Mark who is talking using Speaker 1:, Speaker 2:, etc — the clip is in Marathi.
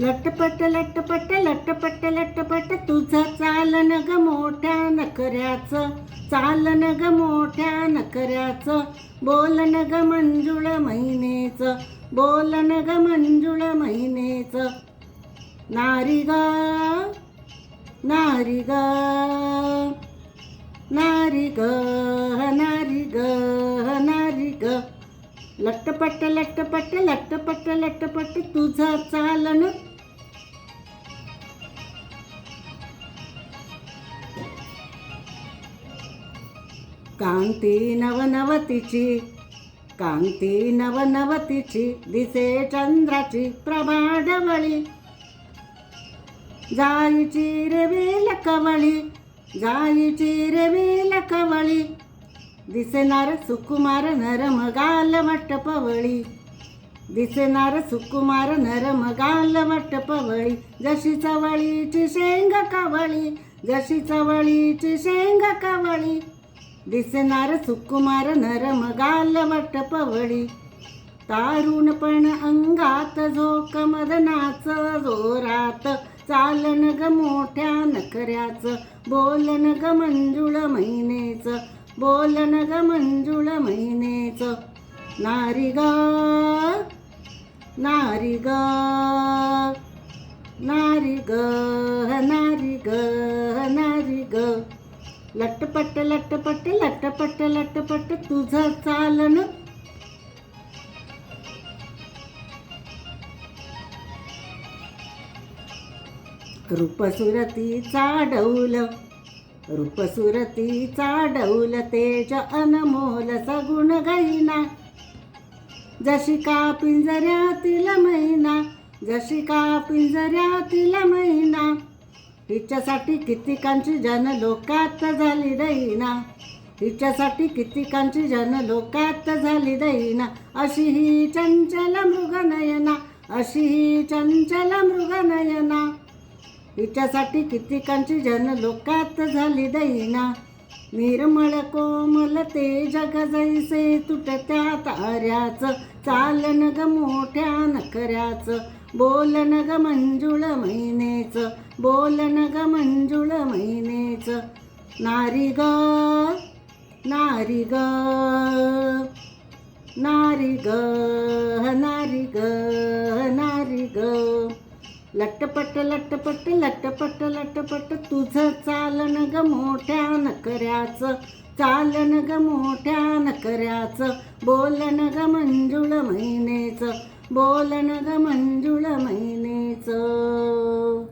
Speaker 1: लटपट लटपट लटपट लटपट तुझं चालन ग मोठ्या नकऱ्याचं चालन ग मोठ्या नकऱ्याचं बोलन ग मंजुळ महिनेचं. बोलन ग मंजुळ महिनेचं. नारी ग नारी ग नारी ग नारी ग नारी ग. लटपट लटपट लटपट लटपट तुझं चालन कांती नवनवतीची कांती नवनवतीची दिसे चंद्राची प्रभाडवळी जायची रेवेल कवळी जायची रेवेल कवळी. दिसणार सुकुमार नरम गाल पवळी. दिसणार सुकुमार नरम गाल पवळी. जशी चवळीची शेंग कवळी जशी चवळीची शेंग कवळी. दिसणार सुकुमार नरम गाल पवळी. तारुणपण अंगात झोक मदनाच जोरात चालन ग मोठ्या नखऱ्याच. बोलन ग मंजुळ महिनेच बोलन ग मंजुळ महिनेच. नारी ग नारी ग नारी ग नारी ग नारी ग. लटपट लटपट लटपट लटपट तुझं चालन. रूपसुरतीचा डौल रूपसुरतीचा डौल तेज अनमोल सगुण गैना जशी का पिंजऱ्यातील मैना जशी का पिंजऱ्यातील मैना. हिच्यासाठी कितीकांची जन लोकात झाली दैना हिच्यासाठी कितीकांची जन लोकात झाली दैना अशी ही चंचल मृगनयना अशी ही चंचल मृगनयना हिच्यासाठी कितीकांची जन लोकात झाली दैना निर्मळ कोमल ते जग जैसे तुटत्या ताऱ्याचं चालन ग मोठ्या नखऱ्याचं बोलन ग मंजुळ महिनेच न ग मंजुळ महिनेच नारी ग नारी ग नारी ग नारी ग नारी ग लटपट लटपट लटपट लटपट तुझं चालन ग मोठ्या नकऱ्याचं चालन ग मोठ्या नकऱ्याचं बोलन ग मंजुळ महिनेचं. बोलन ग मंजुळ महिनेचं.